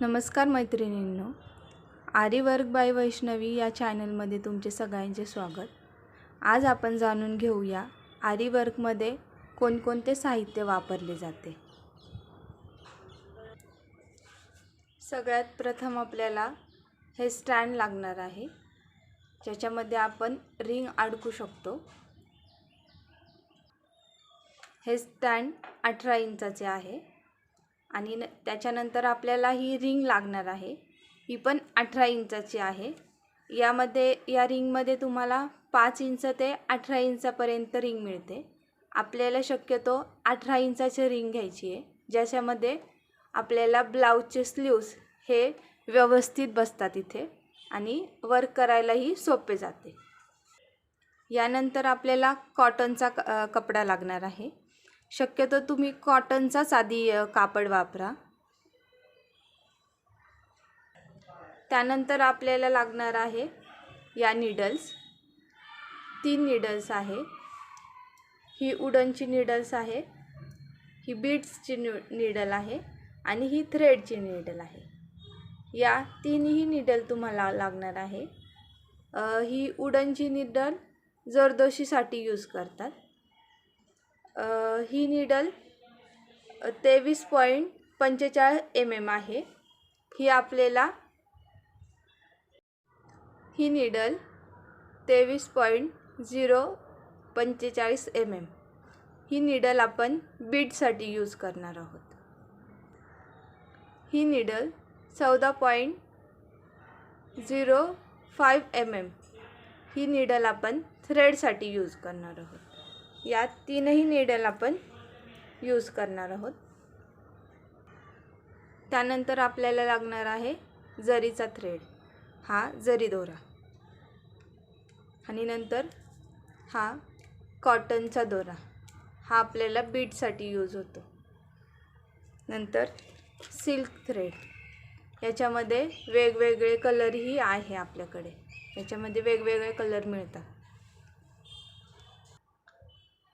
नमस्कार मैत्रिणींनो आरी बाय वैष्णवी या चॅनलमध्ये तुमचे सगळ्यांचे स्वागत. आज आपण जाणून घेऊया आरीवर्कमध्ये कोणकोणते साहित्य वापरले जाते. सगळ्यात प्रथम आपल्याला हे स्टँड लागणार आहे ज्याच्यामध्ये आपण रिंग अडकू शकतो. हे स्टँड अठरा इंचाचे आहे. आणि न त्याच्यानंतर आपल्याला ही रिंग लागणार आहे. ही पण अठरा इंचाची आहे. यामध्ये या रिंगमध्ये तुम्हाला पाच इंच ते अठरा इंचापर्यंत रिंग मिळते. आपल्याला शक्यतो अठरा इंचाची रिंग घ्यायची आहे ज्याच्यामध्ये आपल्याला ब्लाऊजचे स्लीव्स हे व्यवस्थित बसतात इथे आणि वर्क करायलाही सोपे जाते. यानंतर आपल्याला कॉटनचा क कपडा लागणार आहे. शक्यतो तुम्ही कॉटनचाच आधी कापड वापरा. त्यानंतर आपल्याला लागणार आहे या निडल्स तीन निडल्स आहे. ही उडनची निडल्स आहे ही बीड्सची नि निडल आहे आणि ही थ्रेडची निडल आहे. या तीनही निडल तुम्हाला लागणार आहे. ही उडनची निडल जरदोशीसाठी यूज करतात. ही निडल तेवीस पॉईंट पंचेचाळीस एम एम आहे. ही आपल्याला ही निडल तेवीस पॉईंट झिरो पंचेचाळीस एम एम ही निडल आपण बीडसाठी यूज करणार आहोत. ही निडल चौदा point zero five M M ही निडल आपण थ्रेडसाठी यूज करणार आहोत. या तीनही निडल आपण यूज करणार आहोत. त्यानंतर आपल्याला लागणार आहे जरीचा थ्रेड हा जरी दोरा. आणि नंतर हा कॉटनचा दोरा. हा आपल्याला बीटसाठी यूज होतो. नंतर सिल्क थ्रेड याच्यामध्ये वेगवेगळे कलरही आहे आपल्याकडे. याच्यामध्ये वेगवेगळे कलर मिळतात.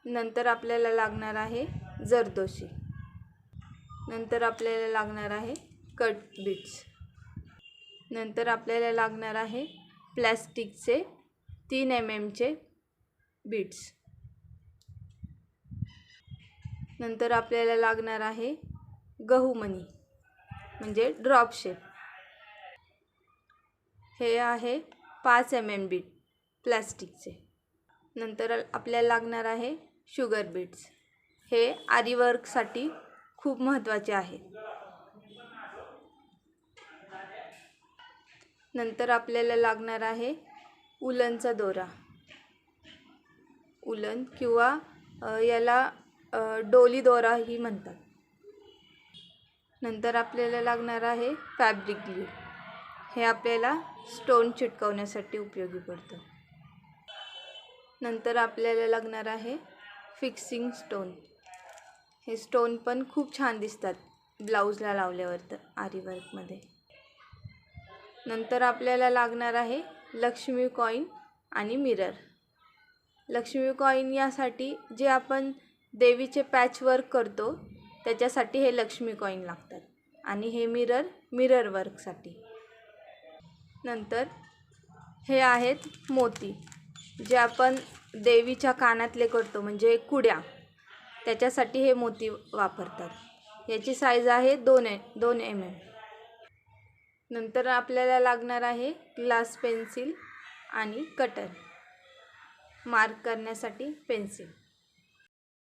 नंतर आपल्याला लागणार आहे जरदोशी नंतर आपल्याला लागणार आहे कट बीट्स. नंतर आपल्याला लागणार आहे प्लॅस्टिकचे तीन एम एमचे बीट्स. नंतर आपल्याला लागणार आहे गहूमणी म्हणजे ड्रॉप शेप. हे आहे पाच एम एम बीट प्लॅस्टिकचे. नंतर आपल्याला लागणार आहे शुगर बीट्स. हे आरीवर्कसाठी खूप महत्त्वाचे आहे. नंतर आपल्याला लागणार आहे उलनचा दोरा. उलन किंवा याला डोली दोराही म्हणतात. नंतर आपल्याला लागणार आहे फॅब्रिक ग्लू हे आपल्याला स्टोन चिटकवण्यासाठी उपयोगी पडतं. नंतर आपल्याला लागणार आहे फिक्सिंग स्टोन हे स्टोन पण खूप छान दिसतात ब्लाऊजला लावल्यावर तर आरीवर्कमध्ये नंतर आपल्याला लागणार आहे लक्ष्मी कॉईन आणि मिरर लक्ष्मी कॉईन यासाठी जे आपण देवीचे पॅच वर्क करतो त्याच्यासाठी हे लक्ष्मी कॉईन लागतात. आणि हे मिरर मिरर वर्कसाठी नंतर हे आहेत मोती जे आपण देवीच्या कानातले करतो म्हणजे कुड्या. त्याच्यासाठी हे मोती वापरतात. याची साईज आहे दोन ए दोन एम एम नंतर आपल्याला लागणार आहे ग्लास पेन्सिल आणि कटर मार्क करण्यासाठी पेन्सिल